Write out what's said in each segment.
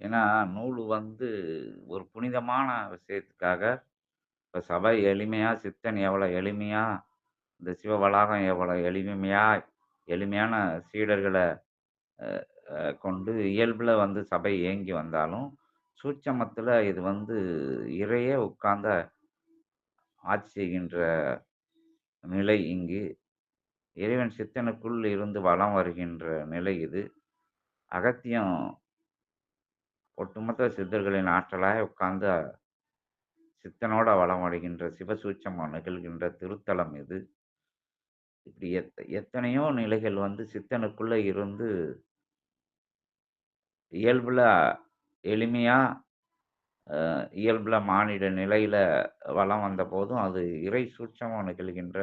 ஏன்னா, நூல் வந்து ஒரு புனிதமான விஷயத்துக்காக, இப்போ சபை எளிமையாக சித்தன் எவ்வளோ எளிமையாக இந்த சிவ வளாகம் எவ்வளோ எளிமையாக எளிமையான சீடர்களை கொண்டு இயல்பில் வந்து சபை இயங்கி வந்தாலும், சூட்சமத்தில் இது வந்து இறையே உட்கார்ந்த ஆட்சி செய்கின்ற நிலை இங்கு. இறைவன் சித்தனுக்குள் இருந்து வலம் வருகின்ற நிலை இது. அகத்தியம் ஒட்டுமொத்த சித்தர்களின் ஆற்றலாக உட்கார்ந்து சித்தனோட வலம் வருகின்ற சிவசூட்சமம் நிகழ்கின்ற திருத்தலம் இது. இப்படி எத் எத்தனையோ நிலைகள் வந்து சித்தனுக்குள்ள இருந்து இயல்புல எளிமையா, இயல்புல மானிட நிலையில வந்த போதும் அது இறை சூட்சமாக நிகழ்கின்ற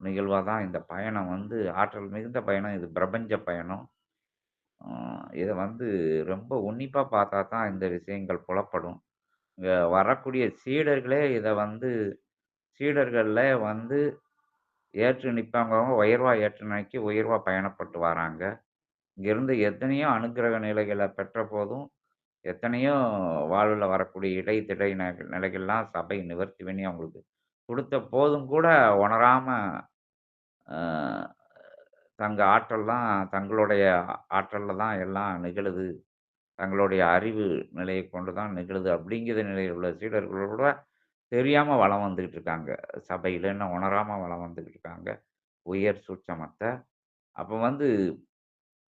நிகழ்வாக தான் இந்த பயணம் வந்து ஆற்றல் மிகுந்த பயணம். இது பிரபஞ்ச பயணம். இதை வந்து ரொம்ப உன்னிப்பாக பார்த்தா தான் இந்த விஷயங்கள் புலப்படும். இங்கே வரக்கூடிய சீடர்களே இதை வந்து சீடர்களில் வந்து ஏற்று நிப்பாங்கவங்க உயர்வா ஏற்று நினைக்கி உயர்வா பயணப்பட்டு வராங்க. இங்கிருந்து எத்தனையோ அனுக்கிரக பெற்ற போதும் எத்தனையோ வாழ்வில் வரக்கூடிய இடை, ந நிலைகள்லாம் சபை நிவர்த்தி பண்ணி அவங்களுக்கு கொடுத்த போதும் கூட உணராமல் தங்க ஆற்றல்லாம் தங்களுடைய ஆற்றல்ல தான் எல்லாம் நிகழுது. தங்களுடைய அறிவு நிலையை கொண்டு தான் நிகழுது. அப்படிங்கிற நிலையில் உள்ள சீடர்களோட கூட வளம் வலம் இருக்காங்க. சபையில் என்ன உணராமல் வளம் வந்துக்கிட்டு இருக்காங்க. உயர் சூட்சமத்தை அப்போ வந்து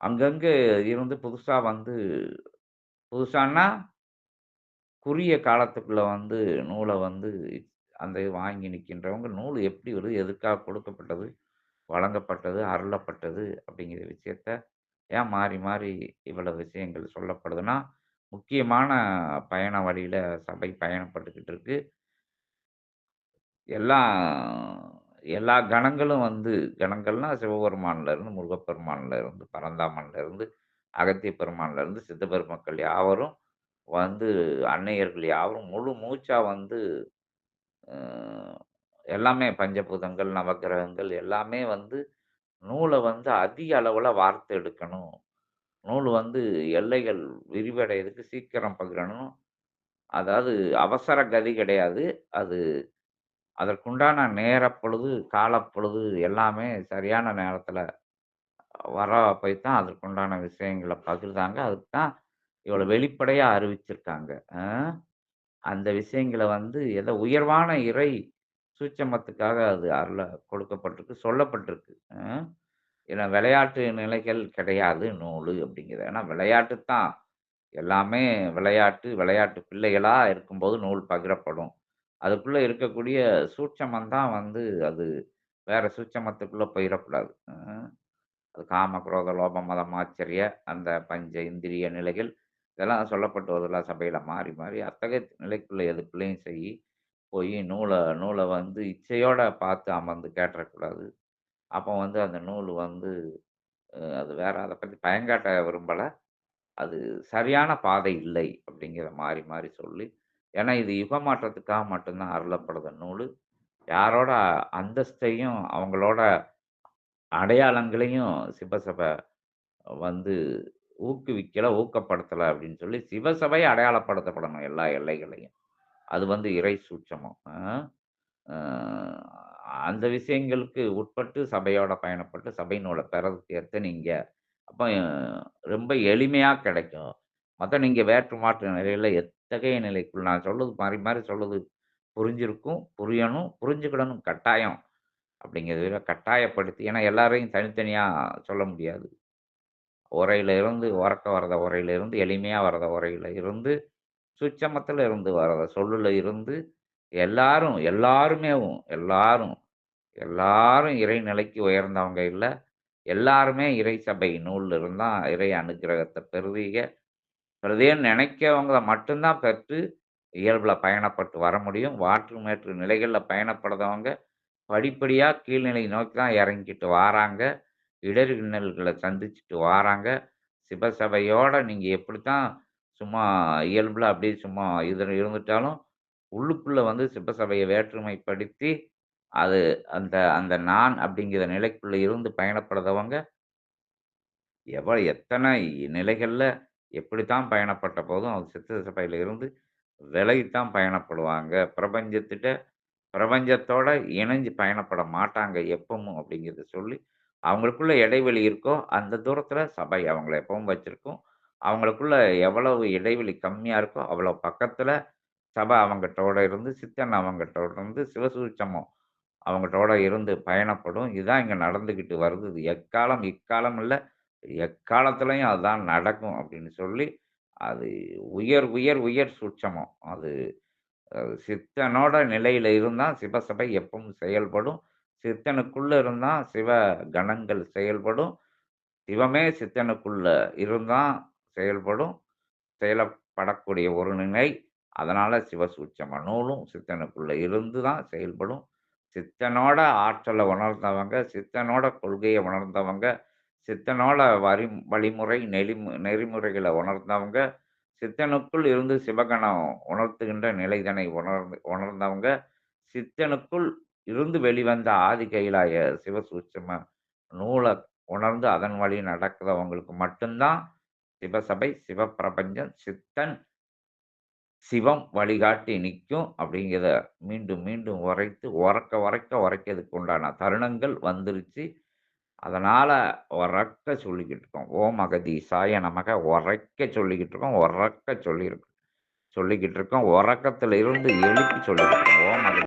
அங்கங்கே இருந்து புதுசாக வந்து புதுசான்னா, குறுகிய காலத்துக்குள்ளே வந்து நூலை வந்து அந்த வாங்கி நிற்கின்றவங்க நூல் எப்படி வருது? எதுக்காக கொடுக்கப்பட்டது? வழங்கப்பட்டது? அருளப்பட்டது? அப்படிங்கிற விஷயத்த ஏன் மாறி, மாறி இவ்வளவு விஷயங்கள் சொல்லப்படுதுன்னா, முக்கியமான பயண வழியில் சபை பயணப்பட்டுக்கிட்டு இருக்கு. எல்லா எல்லா கணங்களும் வந்து கணங்கள்னா சிவபெருமான்லேருந்து இருந்து, பரந்தாமன்லேருந்து இருந்து, அகத்திய பெருமான்லேருந்து இருந்து, சித்தபெருமக்கள் யாவரும் வந்து அன்னையர்கள் யாவரும் முழு மூச்சா வந்து எல்லாமே பஞ்சபூதங்கள், நவக்கிரகங்கள் எல்லாமே வந்து நூலை வந்து அதிக அளவில் வார்த்து எடுக்கணும். நூல் வந்து எல்லைகள் விரிவடைகிறதுக்கு சீக்கிரம் பகிரணும். அதாவது அவசர கதி கிடையாது. அது அதற்குண்டான நேரப்பொழுது, காலப்பொழுது எல்லாமே சரியான நேரத்தில் வர போய் தான் அதற்குண்டான விஷயங்களை பகிர்ந்தாங்க. அதுக்கு தான் இவ்வளோ வெளிப்படையாக அறிவிச்சிருக்காங்க. அந்த விஷயங்களை வந்து ஏதோ உயர்வான இறை சூட்சமத்துக்காக அது அருள கொடுக்கப்பட்டிருக்கு, சொல்லப்பட்டிருக்கு. ஏன்னா விளையாட்டு நிலைகள் கிடையாது நூலு அப்படிங்கிறது. ஏன்னா விளையாட்டு தான். எல்லாமே விளையாட்டு, விளையாட்டு பிள்ளைகளாக இருக்கும்போது நூல் பகிரப்படும். அதுக்குள்ளே இருக்கக்கூடிய சூட்சமம் தான் வந்து அது வேற சூட்சமத்துக்குள்ளே போயிடக்கூடாது அது காம, குரோத, லோப மதம், ஆச்சரிய அந்த பஞ்ச இந்திரிய நிலைகள் இதெல்லாம் சொல்லப்பட்டு வருதுல்ல சபையில் மாறி, மாறி அத்தகைய நிலைப்பிள்ளை எது பிள்ளையும் செய் போய் நூலை நூலை வந்து இச்சையோட பார்த்து அமர்ந்து கேட்டுறக்கூடாது. அப்போ வந்து அந்த நூல் வந்து அது வேற அதை பற்றி பயங்காட்ட விரும்பலை. அது சரியான பாதை இல்லை அப்படிங்கிற மாறி, மாறி சொல்லி ஏன்னா இது யுக மாற்றத்துக்காக மட்டும்தான் அருளப்படுத நூல். யாரோட அந்தஸ்தையும், அவங்களோட அடையாளங்களையும் சிவசபை வந்து ஊக்குவிக்கல, ஊக்கப்படுத்தலை அப்படின்னு சொல்லி சிவசபை அடையாளப்படுத்தப்படணும் எல்லா எல்லைகளையும். அது வந்து இறை சூட்சமம். அந்த விஷயங்களுக்கு உட்பட்டு சபையோட பயணப்பட்டு சபை நூலை பெறதுக்கு ஏற்ற நீங்கள் அப்போ ரொம்ப எளிமையாக கிடைக்கும். மொத்தம் நீங்கள் வேற்று மாற்று நிலையில் எத்தகைய நிலைக்குள் நான் சொல்லுது மாறி, மாறி சொல்லுது புரிஞ்சிருக்கும், புரியணும், புரிஞ்சுக்கிடணும் கட்டாயம். அப்படிங்கிறத கட்டாயப்படுத்தி ஏன்னா எல்லாரையும் தனித்தனியாக சொல்ல முடியாது. உரையில இருந்து உறக்க வரத உரையில இருந்து, எளிமையாக வரத உரையில இருந்து, சுச்சமத்தில் இருந்து வர்றத சொல்லில் இருந்து, எல்லாரும் எல்லாருமேவும் எல்லாரும் எல்லாரும் இறை நிலைக்கு உயர்ந்தவங்க இல்லை எல்லாருமே இறை சபை நூலில் இருந்தால் இறை அனுகிரகத்தை பெறுவீங்க பெறுதேன்னு நினைக்கிறவங்க மட்டும்தான் பெற்று இயல்பில் பயணப்பட்டு வர முடியும். வாற்று மேற்று நிலைகளில் பயணப்படுறவங்க படிப்படியாக கீழ்நிலை நோக்கி தான் இறங்கிட்டு வாராங்க. இடர் இன்னல்கள சந்திச்சுட்டு வாராங்க. சிவசபையோட எப்படி எப்படித்தான் சும்மா இயல்புல அப்படியே சும்மா இது இருந்துட்டாலும், உள்ளுக்குள்ள வந்து சிவசபைய வேற்றுமைப்படுத்தி, அது அந்த அந்த நான் அப்படிங்கிற நிலைக்குள்ள இருந்து பயணப்படுறவங்க எவ்வ எத்தனை நிலைகள்ல எப்படித்தான் பயணப்பட்ட போதும் அது சித்த சபையில இருந்து விலகித்தான் பயணப்படுவாங்க. பிரபஞ்சத்திட்ட பிரபஞ்சத்தோட இணைஞ்சு பயணப்பட மாட்டாங்க எப்பவும் அப்படிங்கிறத சொல்லி, அவங்களுக்குள்ள இடைவெளி இருக்கோ, அந்த தூரத்தில் சபை அவங்கள எப்பவும் வச்சுருக்கோம் அவங்களுக்குள்ள எவ்வளவு இடைவெளி கம்மியா இருக்கோ, அவ்வளோ பக்கத்தில் சபை அவங்கட்டோட இருந்து, சித்தன் அவங்கட்டோட இருந்து, சிவசூட்சமம் அவங்கட்டோட இருந்து பயணப்படும். இதுதான் இங்கே நடந்துக்கிட்டு வருது. இது எக்காலம், இக்காலம் இல்லை எக்காலத்துலையும் அதுதான் நடக்கும் அப்படின்னு சொல்லி, அது உயர், உயர், உயர் சூட்சமம். அது சித்தனோட நிலையில இருந்தால் சிவசபை எப்பவும் செயல்படும். சித்தனுக்குள்ள இருந்தால் சிவ கணங்கள் செயல்படும். சிவமே சித்தனுக்குள்ள இருந்தால் செயல்படும். செயலப்படக்கூடிய ஒரு நிலை. அதனால சிவசூட்சம நூலும் சித்தனுக்குள்ள இருந்து தான் செயல்படும். சித்தனோட ஆற்றலை உணர்ந்தவங்க, சித்தனோட கொள்கையை உணர்ந்தவங்க, சித்தனோட வரி வழிமுறை நெறிமு நெறிமுறைகளை உணர்ந்தவங்க, சித்தனுக்குள் இருந்து சிவகணம் உணர்த்துகின்ற நிலைதனை உணர்ந்து உணர்ந்தவங்க, சித்தனுக்குள் இருந்து வெளிவந்த ஆதி கைலாய சிவசூட்சம நூலை உணர்ந்து அதன் வழி நடக்கிறவங்களுக்கு மட்டும்தான் சிவசபை, சிவப்பிரபஞ்சம், சித்தன், சிவம் வழிகாட்டி நிற்கும் அப்படிங்கிறத மீண்டும், மீண்டும் உரைத்து உறக்க உரைக்க உரைக்கிறதுக்கு உண்டான தருணங்கள் வந்துருச்சு. அதனால் உறக்க சொல்லிக்கிட்டு இருக்கோம். ஓம் அகதீசாய நமக உரைக்க சொல்லிக்கிட்டு இருக்கோம். உறக்க சொல்லியிருக்கோம் சொல்லிக்கிட்டு இருக்கோம். உறக்கத்தில் இருந்து எழுப்பி சொல்லிக்கிட்டு இருக்கோம். ஓம் அகதி